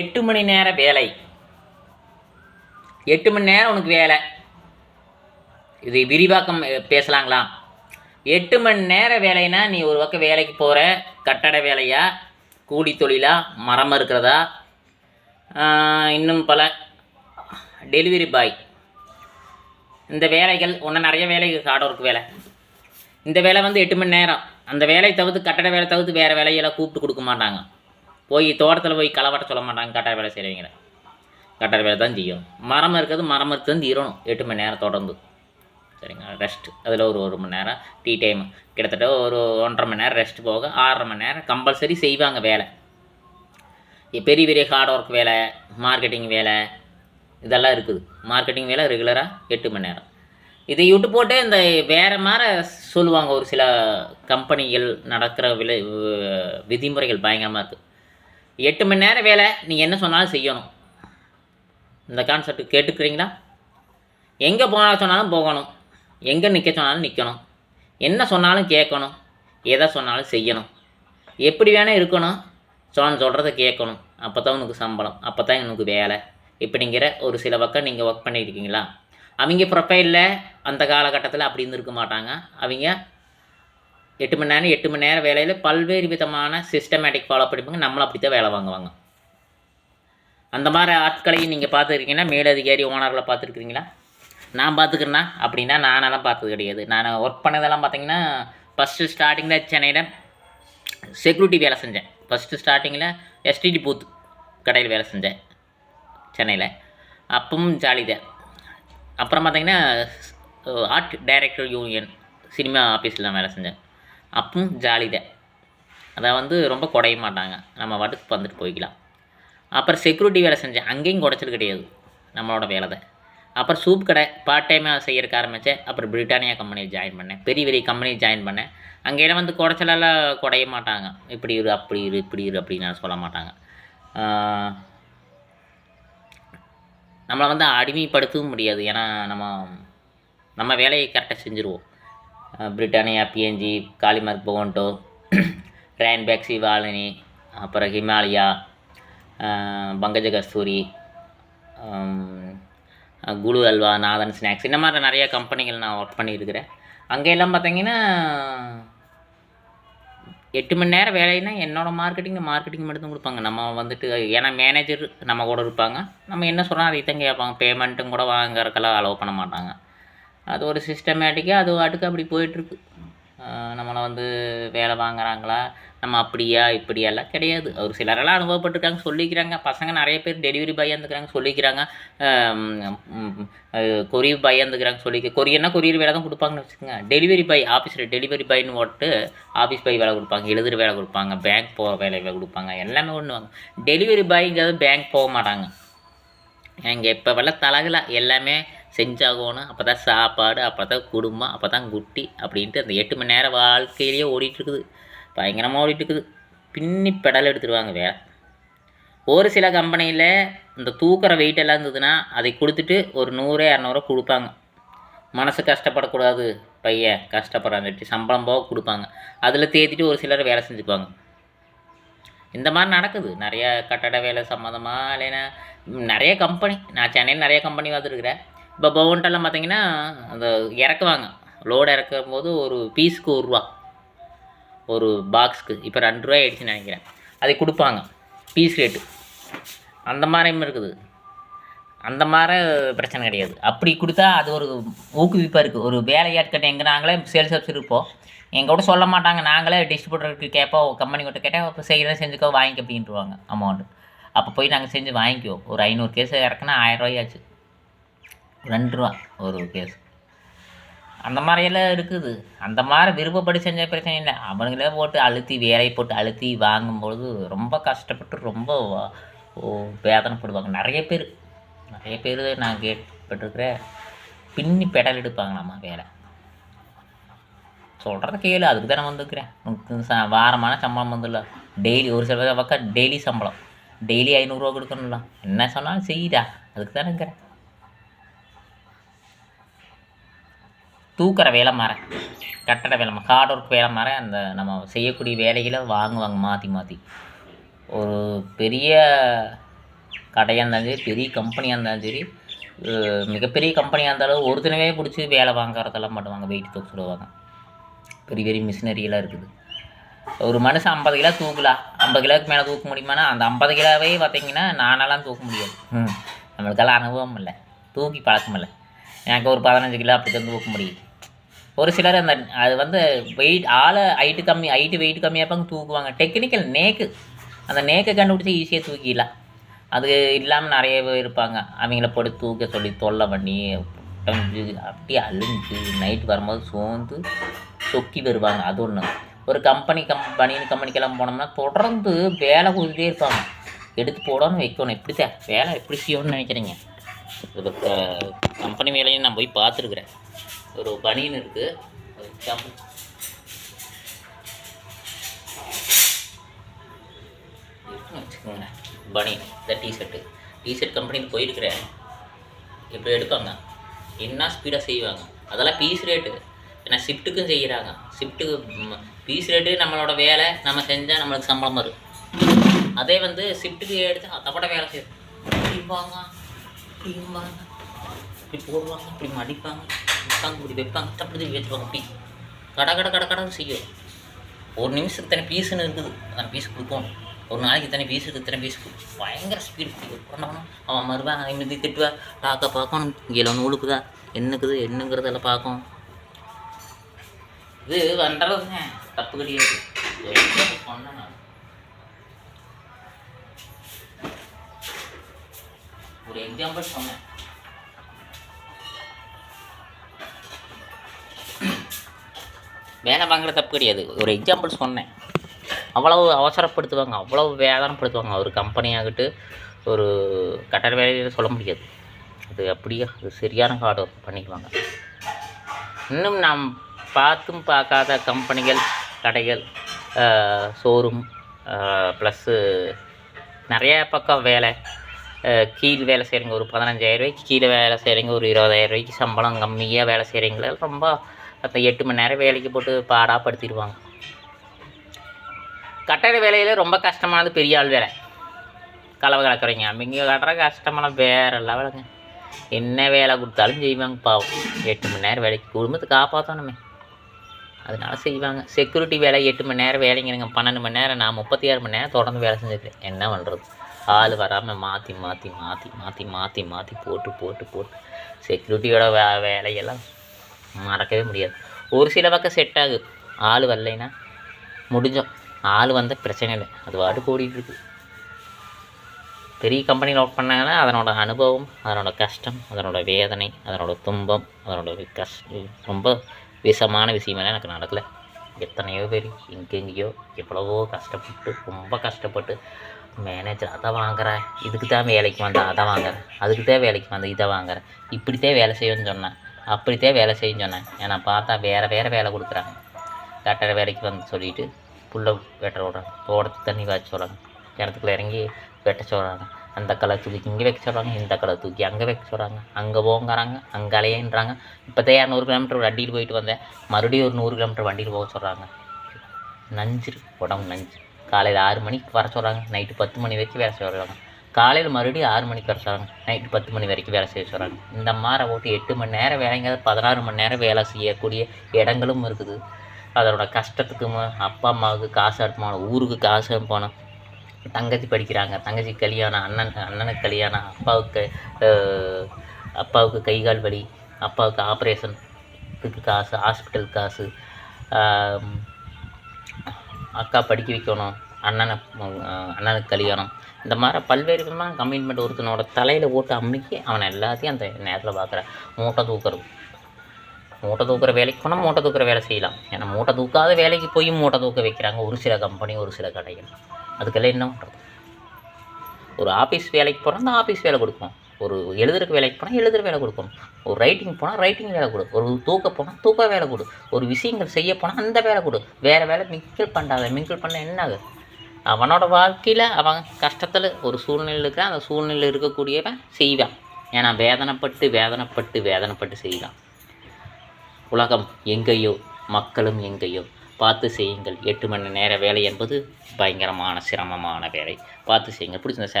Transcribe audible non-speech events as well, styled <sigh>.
எட்டு மணி நேர வேலை. எட்டு மணி நேரம் உனக்கு வேலை. இது விரிவாக்கம் பேசலாங்களா? எட்டு மணி நேர வேலைனா நீ ஒரு பக்கம் வேலைக்கு போகிற கட்டட வேலையா கூலி தொழிலா மரம் இருக்கிறதா இன்னும் பல. Delivery boy. இந்த வேலைகள் ஒன்று நிறைய வேலைகள் ஹார்ட் இருக்கு வேலை. இந்த வேலை வந்து எட்டு மணி நேரம். அந்த வேலையை தவிர்த்து கட்டட வேலை தவிர்த்து வேறு வேலையெல்லாம் கூப்பிட்டு கொடுக்க மாட்டாங்க. போய் தோட்டத்தில் போய் களை வெட்ட சொல்ல மாட்டாங்க கட்டாய வேலை செய்கிறவங்க கட்டாய வேலை தான் செய்யணும் மரம் இருக்கிறது மரம் இருக்கிறது தீரணும் எட்டு மணி நேரம் தொடர்ந்து. சரிங்க ரெஸ்ட் அதில் ஒரு ஒரு மணி நேரம் டீ டைம் கிட்டத்தட்ட ஒரு ஒன்றரை மணி நேரம் ரெஸ்ட் போக ஆறரை மணி நேரம் கம்பல்சரி செய்வாங்க வேலை. பெரிய பெரிய ஹார்ட் ஒர்க் வேலை மார்க்கெட்டிங் வேலை இதெல்லாம் இருக்குது. மார்க்கெட்டிங் வேலை ரெகுலராக எட்டு மணி நேரம். இதை விட்டு போட்டு இந்த வேறு மாதிரி சொல்லுவாங்க ஒரு சில கம்பெனிகள் நடக்கிற விலை விதிமுறைகள் பயங்கரமாக இருக்குது எட்டு மணி நேரம் வேலை நீங்கள் என்ன சொன்னாலும் செய்யணும். இந்த கான்செப்ட் கேட்டுக்கிறீங்களா? எங்கே போன சொன்னாலும் போகணும். எங்கே நிற்க சொன்னாலும் நிற்கணும் என்ன சொன்னாலும் கேட்கணும். எதை சொன்னாலும் செய்யணும். எப்படி வேணால் இருக்கணும். சொன்ன சொல்கிறத கேட்கணும். அப்போ தான் உனக்கு சம்பளம். அப்போ தான் உனக்கு வேலை. இப்படிங்கிற ஒரு சில பக்கம் நீங்கள் ஒர்க் பண்ணியிருக்கீங்களா அவங்க ப்ரொஃபைலில் அந்த காலகட்டத்தில் அப்படி இருந்திருக்க மாட்டாங்க. அவங்க எட்டு மணி நேரம் எட்டு மணி நேரம் வேலையில் பல்வேறு விதமான சிஸ்டமேட்டிக் ஃபாலோ பண்ணிப்பாங்க நம்மளும் அப்படி தான் வேலை வாங்குவாங்க. அந்த மாதிரி ஆட்களையும் நீங்கள் பார்த்துருக்கீங்கன்னா மேலதிகாரி ஓனர்களை பார்த்துருக்கீங்களா? நான் பார்த்துக்கிறேன்னா அப்படின்னா நானெல்லாம் பார்த்தது கிடையாது. நான் ஒர்க் பண்ணதெல்லாம் பார்த்தீங்கன்னா ஃபஸ்ட்டு ஸ்டார்டிங்கில் சென்னையில் செக்யூரிட்டி வேலை செஞ்சேன். ஃபஸ்ட்டு ஸ்டார்டிங்கில் எஸ்டிடி பூத் கடையில் வேலை செஞ்சேன். சென்னையில். அப்பவும் ஜாலி தான். அப்புறம் பார்த்தீங்கன்னா ஆர்ட் டைரக்டர் யூனியன் சினிமா ஆஃபீஸில் நான் வேலை செஞ்சேன். அப்பவும் ஜாலி தான் அதை வந்து ரொம்ப குறைய மாட்டாங்க. நம்ம வாட்டுக்கு வந்துட்டு போய்க்கலாம். அப்புறம் செக்யூரிட்டி வேலை செஞ்சேன். அங்கேயும் குடைச்சல் கிடையாது. நம்மளோட வேலை தான். அப்புறம் சூப் கடை பார்ட் டைமாக செய்யறதுக்கு ஆரம்பித்தேன் அப்புறம் பிரிட்டானியா கம்பெனியில் ஜாயின் பண்ணேன். பெரிய பெரிய கம்பெனியில் ஜாயின் பண்ணேன். அங்கேயெல்லாம் வந்து குடைச்சலெல்லாம் குறைய மாட்டாங்க. இப்படி இரு அப்படி இரு இப்படி இரு அப்படின்னு சொல்ல மாட்டாங்க. நம்மளை வந்து அடிமைப்படுத்தவும் முடியாது. ஏன்னா நம்ம நம்ம வேலையை கரெக்டாக செஞ்சுருவோம். Britannia P N G Kalimark Bovonto <clears throat> Ranbaxy Volini அப்புறம் ஹிமாலயா பங்கஜ கஸ்தூரி குழு அல்வா நாதன் ஸ்நாக்ஸ் இந்த மாதிரி நிறைய கம்பெனிகள் நான் ஒர்க் பண்ணியிருக்கிறேன். அங்கெல்லாம் பார்த்தீங்கன்னா எட்டு மணி நேரம் வேலைன்னா என்னோடய மார்க்கெட்டிங் மார்க்கெட்டிங் மட்டும் தான் கொடுப்பாங்க. நம்ம வந்துட்டு ஏன்னா மேனேஜர் நம்ம கூட இருப்பாங்க. நம்ம என்ன சொன்னால் அதை தான் கேட்பாங்க. பேமெண்ட்டும் கூட வாங்குறதுக்கெல்லாம் அலோவ் பண்ண மாட்டாங்க. அது ஒரு சிஸ்டமேட்டிக்காக அது வாட்டுக்கு அப்படி போயிட்டுருக்கு. நம்மளை வந்து வேலை வாங்குறாங்களா? நம்ம அப்படியா இப்படியெல்லாம் கிடையாது. ஒரு சிலரெல்லாம் அனுபவப்பட்டிருக்காங்க சொல்லிக்கிறாங்க. பசங்க நிறைய பேர் டெலிவரி பாயாக இருந்துக்கிறாங்க சொல்லிக்கிறாங்க. கொரியர் பாயாக இருந்துக்கிறாங்க சொல்லி கொரியர்னா கொரியர் வேலை தான் கொடுப்பாங்கன்னு வச்சுக்கோங்க. டெலிவரி பாய் ஆஃபீஸில் டெலிவரி பாய்னு போட்டு ஆஃபீஸ் பாய் வேலை கொடுப்பாங்க எழுதுகிற வேலை கொடுப்பாங்க பேங்க் போகிற வேலை வேலை கொடுப்பாங்க எல்லாமே ஒன்று டெலிவரி பாய்ங்கிறது பேங்க் போக மாட்டாங்க. எங்கள் இப்போ வெள்ள தலகல எல்லாமே செஞ்சாகணும். அப்போ தான் சாப்பாடு அப்போ தான் குடும்பம் அப்போ தான் குட்டி அப்படின்ட்டு அந்த எட்டு மணி நேரம் வாழ்க்கையிலேயே ஓடிட்டுருக்குது. பயங்கரமாக ஓடிட்டுருக்குது. பின்னி பெடல் எடுத்துருவாங்க வேலை ஒரு சில கம்பெனியில் இந்த தூக்குற வெயிட் எல்லாம் இருந்ததுன்னா அதை கொடுத்துட்டு ஒரு நூறு இரநூறுவா கொடுப்பாங்க. மனசு கஷ்டப்படக்கூடாது பையன் கஷ்டப்படுறாங்க சம்பளம் போக கொடுப்பாங்க. அதில் தேத்திட்டு ஒரு சிலர் வேலை செஞ்சுக்குவாங்க. இந்த மாதிரி நடக்குது. நிறைய கட்டட வேலை சம்மந்தமாக இல்லைன்னா நிறைய கம்பெனி. நான் சென்னையில் நிறைய கம்பெனி வந்துருக்கிறேன். இப்போ பவுண்டெல்லாம் பார்த்தீங்கன்னா அந்த இறக்குவாங்க. லோடு இறக்கும் போது ஒரு பீஸுக்கு ஒரு ரூபா. ஒரு பாக்ஸ்க்கு. இப்போ ரெண்டு ரூபா ஆயிடுச்சுன்னு நினைக்கிறேன். அதை கொடுப்பாங்க. Piece rate. அந்த மாதிரியும் இருக்குது. அந்த மாதிரி பிரச்சனை கிடையாது. அப்படி கொடுத்தா அது ஒரு ஊக்குவிப்பாக இருக்குது ஒரு வேலையாட்கிட்ட எங்கே நாங்களே சேல்ஸ் அப்ஸ் இருப்போம் எங்கள் கூட சொல்ல மாட்டாங்க. நாங்களே டிஸ்ட்ரிபியூட்டருக்கு கேட்போம். கம்பெனி கிட்ட கேட்டால் இப்போ செய்கிறத செஞ்சுக்கோ வாங்கிக்க அப்படின்ட்டுருவாங்க அமௌண்ட்டு அப்போ போய் நாங்கள் செஞ்சு வாங்கிக்குவோம். ஒரு ஐநூறு கேஸ் இறக்குனா ஆயிரம் ரூபாயாச்சு. ரெண்டு ரூபா ஒரு கேஸ் அந்த மாதிரியெல்லாம் இருக்குது. அந்த மாதிரி விருப்பப்படி செஞ்ச பிரச்சனை இல்லை. அவனுங்களே போட்டு அழுத்தி வேலையை போட்டு அழுத்தி வாங்கும்பொழுது ரொம்ப கஷ்டப்பட்டு ரொம்ப ஓ வேதனைப்படுவாங்க. நிறைய பேர். நிறைய பேர் நான் கேட்பட்டிருக்கிறேன் பின்னி பெடல் எடுப்பாங்களாம்மா வேலை. சொல்கிறத கேளு. அதுக்கு தான் நான் வந்துருக்கிறேன். உனக்கு ச வாரமான சம்பளம் வந்துடல. டெய்லி ஒரு சில பக்கம் டெய்லி சம்பளம். டெய்லி ஐநூறுரூவா கொடுக்கணும்ல. என்ன சொன்னாலும் செய்யுடா அதுக்கு தானேங்கிறேன். தூக்குற வேலை மாற கட்டட வேலை ஹார்ட் ஒர்க் வேலை மாற அந்த நம்ம செய்யக்கூடிய வேலைகளை வாங்குவாங்க மாற்றி மாற்றி ஒரு பெரிய கடையாக இருந்தாலும் சரி பெரிய கம்பெனியாக இருந்தாலும் சரி மிகப்பெரிய கம்பெனியாக இருந்தாலும் ஒருத்தனவே பிடிச்சி வேலை வாங்குறதெல்லாம் பண்ணுவாங்க வெயிட் தூக்க சொல்லுவாங்க. பெரிய பெரிய மிஷினரியெல்லாம் இருக்குது. ஒரு மனுஷன் ஐம்பது கிலோ தூக்கலாம் ஐம்பது கிலோவுக்கு மேலே தூக்க முடியுமானா அந்த ஐம்பது கிலோவே பார்த்தீங்கன்னா நானெல்லாம் தூக்க முடியாது. ம். நம்மளுக்கெல்லாம் அனுபவம் இல்லை. தூக்கி பழக்கம் இல்லை. எனக்கு ஒரு பதினஞ்சு கிலோ அப்படி தான் தூக்க முடியுது. ஒரு சிலர் அந்த அது வந்து வெயிட் ஆளை ஹைட்டு கம்மி ஹைட்டு வெயிட் கம்மியாக இருப்பாங்க தூக்குவாங்க. டெக்னிக்கல் நேக்கு அந்த நேக்கை கண்டுபிடிச்சி ஈஸியாக தூக்கிடலாம் அது இல்லாமல் நிறைய பேர் இருப்பாங்க. அவங்கள போட்டு தூக்க சொல்லி தொல்லை பண்ணி அப்படியே அழிஞ்சு நைட் வரும்போது சோர்ந்து சொக்கி வருவாங்க. அது ஒன்று ஒரு கம்பெனி கம்பெனி கம்பெனிக்கெல்லாம் போனோம்னா தொடர்ந்து வேலை கொடுத்துட்டே இருப்பாங்க. எடுத்து போடணும் வைக்கணும். எப்படி தான் வேலை எப்படி செய்யணும்னு நினைக்கிறீங்க? கம்பெனி வேலையும் நான் போய் பார்த்துருக்குறேன். ஒரு பனியன் இருக்குது எக்ஸாம்பிள் வச்சுக்கோங்க. பனியன் இந்த டிஷர்ட்டு டிஷர்ட் கம்பெனிக்கு போயிருக்கிறேன். எப்படி எடுப்பாங்க என்ன ஸ்பீடாக செய்வாங்க? அதெல்லாம் பீஸ் ரேட்டு ஏன்னா ஷிஃப்ட்டுக்கும் செய்கிறாங்க ஷிஃப்ட்டுக்கு பீஸ் ரேட்டு நம்மளோட வேலை நம்ம செஞ்சால் நம்மளுக்கு சம்பளம் வரும். அதே வந்து ஷிஃப்ட்டுக்கு எடுத்து அதை கூட வேலை செய்யும். இப்படிம்பாங்க இப்படி போடுவாங்க இப்படி மடிப்பாங்க. வைப்பாங்க இப்படி வைப்பாங்க தப்படி தூக்கி வச்சுப்பாங்க அப்படி. கட கட கட கடன்னு செய்யும். ஒரு நிமிஷத்துக்கு இத்தனை பீஸுன்னு இருக்குது. அத்தனை பீஸ் கொடுக்கணும். ஒரு நாளைக்கு இத்தனை பீஸுக்கு இத்தனை பீஸ் கொடுக்கும் பயங்கர ஸ்பீடு பண்ணணும் அவன் மறுவான் அவன் திட்டுவேன் பார்க்க பார்க்கணும். இங்கே நூலுக்குதா என்னக்குது? என்னங்கிறதெல்லாம் பார்க்கும் இது பண்ணுறதுங்க தப்பு கிடையாது. சொன்னேன் நான். ஒரு எக்ஸாம்பிள் சொன்னேன். வேலை வாங்குற தப்பு கிடையாது. ஒரு எக்ஸாம்பிள் சொன்னேன். அவ்வளவு அவசரப்படுத்துவாங்க அவ்வளவு வேதனைப்படுத்துவாங்க. ஒரு கம்பெனியாகட்டு ஒரு கட்டட வேலையில் சொல்ல முடியாது. அது அப்படியே அது சரியான கார்டு பண்ணிக்குவாங்க. இன்னும் நாம் பார்த்தும் பார்க்காத கம்பெனிகள் கடைகள் ஷோரூம் ப்ளஸ்ஸு நிறைய பக்கம் வேலை. கீழ் வேலை செய்கிறவங்க ஒரு பதினஞ்சாயிரரூவாய்க்கு கீழே வேலை செய்கிறவங்க ஒரு இருபதாயிரம் ரூபாய்க்கு சம்பளம் கம்மியாக வேலை செய்கிறவங்கள ரொம்ப பத்து எட்டு மணி நேரம் வேலைக்கு போட்டு பாடாப்படுத்திடுவாங்க கட்டட வேலையில் ரொம்ப கஷ்டமானது பெரிய ஆள் வேலை. கலவை கலக்குறீங்க. அவங்க கட்டுற கஷ்டமெல்லாம் வேறு லெவலுங்க. என்ன வேலை கொடுத்தாலும் செய்வாங்க பாவம். எட்டு மணி நேரம் வேலைக்கு குடும்பத்தை காப்பாற்றணுமே அதனால செய்வாங்க. செக்யூரிட்டி வேலை எட்டு மணி நேரம் வேலைங்கிறங்க. பன்னெண்டு மணி நேரம் நான் முப்பத்தி ஆறு மணி நேரம் தொடர்ந்து வேலை செஞ்சுருக்கேன் என்ன பண்ணுறது ஆள் வராமல் மாற்றி மாற்றி மாற்றி மாற்றி மாற்றி மாற்றி போட்டு போட்டு போட்டு செக்யூரிட்டியோட வே வேலையெல்லாம் மறக்கவே முடியாது. ஒரு சில பக்கம் செட் ஆகுது. ஆள் வரலைன்னா முடிஞ்சோம். ஆள் வந்த பிரச்சனை இல்லை. அது வாட்டு கூடிகிட்டு இருக்குது பெரிய கம்பெனியில் ஒர்க் பண்ணாங்கன்னா அதனோட அனுபவம் அதனோட கஷ்டம் அதனோட வேதனை அதனோட துன்பம் அதனோட வி- கஷ் ரொம்ப விஷமான விஷயமெல்லாம் எனக்கு நடக்கலை. எத்தனையோ பேர் எங்கெங்கேயோ எவ்வளவோ கஷ்டப்பட்டு ரொம்ப கஷ்டப்பட்டு மேனேஜர் அதை வாங்குறேன். இதுக்கு தான் வேலைக்கு வந்தேன் அதை வாங்குறேன். அதுக்கு தான் வேலைக்கு வந்தேன் இதை வாங்குறேன். இப்படித்தான் வேலை செய்யணும்னு சொன்னேன். அப்படித்தான் வேலை செய்யும் சொன்னேன் ஏன்னா பார்த்தா வேறு வேறு வேலை கொடுக்குறாங்க. கட்டட வேலைக்கு வந்து சொல்லிட்டு புல்லை வெட்ட விட்றாங்க தோட்டத்து தண்ணி வாய்ச்ச சொல்கிறாங்க கிணத்துக்குள்ள இறங்கி வெட்ட சொல்கிறாங்க அந்த களை தூக்கி இங்கே வைக்க சொல்கிறாங்க இந்த களை தூக்கி அங்கே வைக்க சொல்கிறாங்க அங்கே போங்கிறாங்க அங்கே அலையன்றாங்க. இப்போ தான் இரநூறு கிலோமீட்டர் வண்டியில் போயிட்டு வந்தேன். மறுபடியும் ஒரு நூறு கிலோமீட்டர் வண்டியில் போக சொல்கிறாங்க நஞ்சிரு உடம்பு நஞ்சு. காலையில் ஆறு மணிக்கு வர சொல்கிறாங்க நைட்டு பத்து மணி வரைக்கும் வேலை சொல்கிறாங்க காலையில் மறுபடியும் ஆறு மணிக்கு வர சொல்கிறாங்க நைட்டு பத்து மணி வரைக்கும் வேலை செய்ய சொல்கிறாங்க இந்த மாதிரி ஓட்டி எட்டு மணி நேரம் வேலைங்கிறது பதினாறு மணி நேரம் வேலை செய்யக்கூடிய இடங்களும் இருக்குது. அதோட கஷ்டத்துக்கு அப்பா அம்மாவுக்கு காசு அனுப்பணும் ஊருக்கு காசு அனுப்பணும். தங்கச்சி படிக்கிறாங்க. தங்கச்சி கல்யாணம் அண்ணன் அண்ணனுக்கு கல்யாணம் அப்பாவுக்கு அப்பாவுக்கு கை கால் வலி அப்பாவுக்கு ஆப்ரேஷன் இதுக்கு காசு ஹாஸ்பிட்டல் காசு அக்கா படிக்க வைக்கணும். அண்ணனை அண்ணனுக்கு கல்யாணம். இந்த மாதிரி பல்வேறு விதமான கமிட்மெண்ட் ஒருத்தனோட தலையில் போட்டு அம்மிக்கி அவனை எல்லாத்தையும் அந்த நேரத்தில் பார்க்குறேன் மூட்டை தூக்குறது. மூட்டை தூக்குற வேலைக்கு போனால் மூட்டை தூக்குற வேலை செய்யலாம். ஏன்னா மூட்டை தூக்காத வேலைக்கு போய் மூட்டை தூக்க வைக்கிறாங்க ஒரு சில கம்பெனி ஒரு சில கடைகள். அதுக்கெல்லாம் என்ன பண்ணுறது ஒரு ஆஃபீஸ் வேலைக்கு போனால் அந்த ஆஃபீஸ் வேலை கொடுக்கணும். ஒரு எழுதுறக்கு வேலைக்கு போனால் எழுதுற வேலை கொடுக்கணும். ஒரு ரைட்டிங் போனால் ரைட்டிங் வேலை கொடு. ஒரு தூக்க போனால் தூக்க வேலை கொடு. ஒரு விஷயங்கள் செய்ய போனால் அந்த வேலை கொடு. வேறு வேலை மிங்கிள் பண்ணாத. மிங்கிள் பண்ண என்ன ஆகுது? அவனோட வாழ்க்கையில் அவன் கஷ்டத்தில் ஒரு சூழ்நிலை இருக்கிறான். அந்த சூழ்நிலையில் இருக்கக்கூடியவன் செய்வான். ஏன்னா வேதனைப்பட்டு வேதனைப்பட்டு வேதனைப்பட்டு செய்வான். உலகம் எங்கேயோ மக்களும் எங்கேயோ பார்த்து செய்யுங்கள். எட்டு மணி நேர வேலை என்பது பயங்கரமான சிரமமான வேலை. பார்த்து செய்யுங்கள். பிடிச்சிருந்த